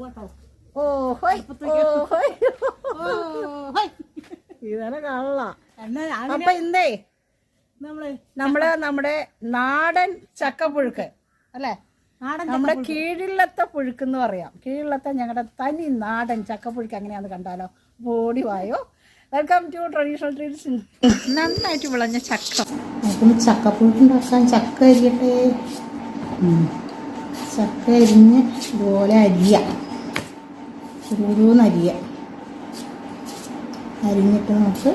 കേട്ടോ ഓ ഹോയ് ഓ ഹോയ് ഓ ഹോയ് ഇതന്നെ കാണല എന്നാ അപ്പൊ ഇന്നേ നമ്മൾ നമ്മുടെ നാടൻ ചക്കപ്പുഴുക്ക് അല്ലേ? നാടൻ നമ്മുടെ കീഴിലത്തെ പുഴുക്ക് എന്ന് പറയാം. കീഴിലത്തെ ഞങ്ങളുടെ തനി നാടൻ ചക്കപ്പുഴുക്ക് എങ്ങനെയാന്ന് കണ്ടാലോ? ബോഡി വായോ. വെൽക്കം ടു ട്രഡീഷണൽ ട്രീറ്റ്സ് നന്നായിട്ട് വിളഞ്ഞ ചക്ക. ചക്കപ്പുഴുക്ക് ഉണ്ടാക്കാൻ ചക്ക അരിയട്ടെ. ചക്ക അരിഞ്ഞ് ഇതുപോലെ അരിയ. ഓരോന്ന് അരിയ അരിഞ്ഞിട്ട് നമുക്ക്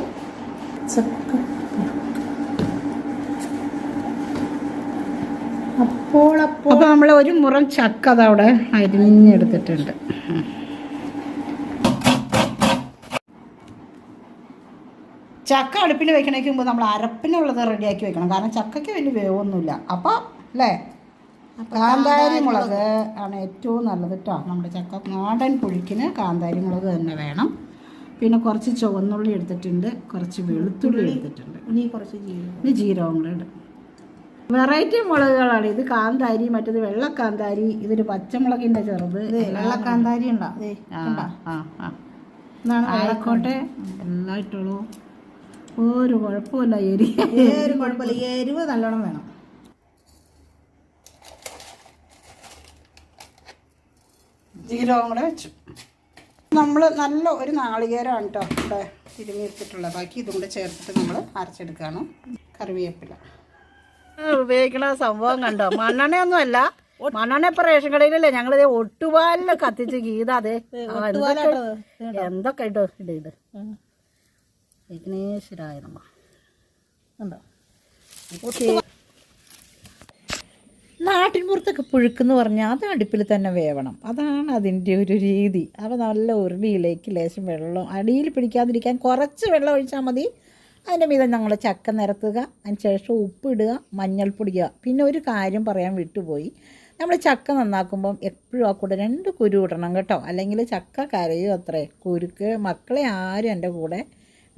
ചക്ക അപ്പോൾ അപ്പോൾ നമ്മൾ ഒരു മുറം ചക്ക അതവിടെ അരിഞ്ഞെടുത്തിട്ടുണ്ട്. ചക്ക അടുപ്പിൽ വെക്കണേക്ക് മുമ്പ് നമ്മൾ അരപ്പിനുള്ളത് റെഡിയാക്കി വെക്കണം. കാരണം ചക്കയ്ക്ക് വലിയ വേവൊന്നുമില്ല. അപ്പോൾ അല്ലേ? കാന്താരി മുളക് ആണ് ഏറ്റവും നല്ലത് കേട്ടോ നമ്മുടെ ചക്ക നാടൻ പുഴുക്കിന് കാന്താരി മുളക് തന്നെ വേണം. പിന്നെ കുറച്ച് ചുവന്നുള്ളി എടുത്തിട്ടുണ്ട് കുറച്ച് വെളുത്തുള്ളി എടുത്തിട്ടുണ്ട്. ഇനി കുറച്ച് ജീരകം. കൂടെ ഇടും. വെറൈറ്റി മുളകുകളാണ്. ഇത് കാന്താരി മറ്റേത് വെള്ളക്കാന്താരി ഇതൊരു പച്ചമുളകിന്റെ ചെറുത്. വെള്ളക്കാന്താരി ഉണ്ടോ? ആ, ആയിക്കോട്ടെ. എല്ലാം ഇട്ടുള്ളൂ ഒരു കുഴപ്പമില്ല എരി ഒരു കുഴപ്പമില്ല. ഈ എരിവ് നല്ലോണം വേണം. ജീരകം കൂടെ വെച്ചു. നമ്മൾ നല്ല ഒരു നാളികേരമാണ് കേട്ടോ ഇവിടെ തിരുമ്മിയെടുത്തിട്ടുള്ളത്. ബാക്കി ഇതും കൂടെ ചേർത്തിട്ട് നമ്മൾ അരച്ചെടുക്കുകയാണ് കറിവേപ്പില. ഉപയോഗിക്കണ സംഭവം കണ്ടോ? മണ്ണെണ്ണയൊന്നും അല്ല മണ്ണെണ്ണ ഇപ്പൊ റേഷൻ കടയിലല്ലേ? ഞങ്ങളിത് ഒട്ടുപാലിൽ കത്തിച്ച് ഗീത അതെ ആ, എന്തൊക്കെ എന്തൊക്കെ ഇട്ടോ ഇട് ഇട് വിഘ്നേശ്വരായ നമ്മ ഉണ്ടോ? നാട്ടിൻ പുറത്തൊക്കെ പുഴുക്കെന്ന് പറഞ്ഞാൽ അത് അടുപ്പിൽ തന്നെ വേവണം. അതാണ് അതിന്റെ ഒരു രീതി. അപ്പോൾ നല്ല ഉരുളിയിലേക്ക് ലേശം വെള്ളം അടിയിൽ പിടിക്കാതിരിക്കാൻ കുറച്ച് വെള്ളം ഒഴിച്ചാൽ മതി. അതിന്റെ മീതെ ഞങ്ങൾ ചക്ക നിരത്തുക അതിന് ശേഷം ഉപ്പിടുക മഞ്ഞൾപ്പൊടി ഇടുക പിന്നെ ഒരു കാര്യം പറയാൻ വിട്ടുപോയി. നമ്മൾ ചക്ക നന്നാക്കുമ്പം എപ്പോഴും ആ കൂടെ രണ്ട് കുരു ഇടണം കേട്ടോ. അല്ലെങ്കിൽ ചക്ക കരയും അത്രേ. കുരുക്ക് മക്കളെ ആരും എന്റെ കൂടെ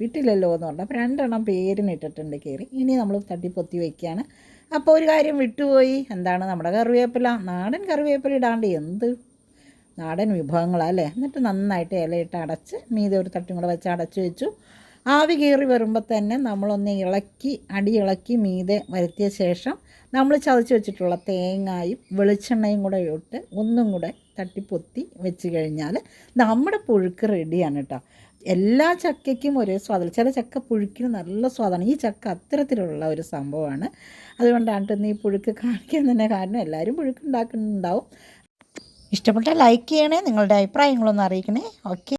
വിട്ടില്ലല്ലോ എന്ന് പറഞ്ഞു. അപ്പോൾ രണ്ടെണ്ണം പേരിന് ഇട്ടിട്ടുണ്ട് കയറി ഇനി നമ്മൾ തട്ടി പൊത്തി വയ്ക്കുകയാണ്. അപ്പോൾ ഒരു കാര്യം വിട്ടുപോയി. എന്താണ് നമ്മുടെ കറിവേപ്പില? നാടൻ കറിവേപ്പില ഇടാണ്ട് എന്ത് നാടൻ വിഭവങ്ങളല്ലേ എന്നിട്ട് നന്നായിട്ട് ഇലയിട്ട് അടച്ച് മീതെ ഒരു തട്ടും കൂടെ വെച്ച് അടച്ചു വെച്ചു. ആവി കയറി വരുമ്പോൾ തന്നെ നമ്മളൊന്ന് ഇളക്കി അടി ഇളക്കി മീതെ വരുത്തിയ ശേഷം നമ്മൾ ചതച്ച് വെച്ചിട്ടുള്ള തേങ്ങായും വെളിച്ചെണ്ണയും കൂടെ ഇട്ട് ഒന്നും കൂടെ തട്ടിപ്പൊത്തി വെച്ച് കഴിഞ്ഞാൽ നമ്മുടെ പുഴുക്ക് റെഡിയാണ് കേട്ടോ. എല്ലാ ചക്കയ്ക്കും ഒരേ സ്വാദല്ല? ചില ചക്ക പുഴുക്കിന് നല്ല സ്വാദാണ്. ഈ ചക്ക അത്തരത്തിലുള്ള ഒരു സംഭവമാണ്. അതുകൊണ്ടാണ് ഇന്ന് ഈ പുഴുക്ക് കാണിക്കാൻ തന്നെ കാരണം എല്ലാവരും പുഴുക്ക് ഉണ്ടാക്കുന്നുണ്ടാവും. ഇഷ്ടപ്പെട്ട ലൈക്ക് ചെയ്യണേ നിങ്ങളുടെ അഭിപ്രായങ്ങളൊന്ന് അറിയിക്കണേ. ഓക്കെ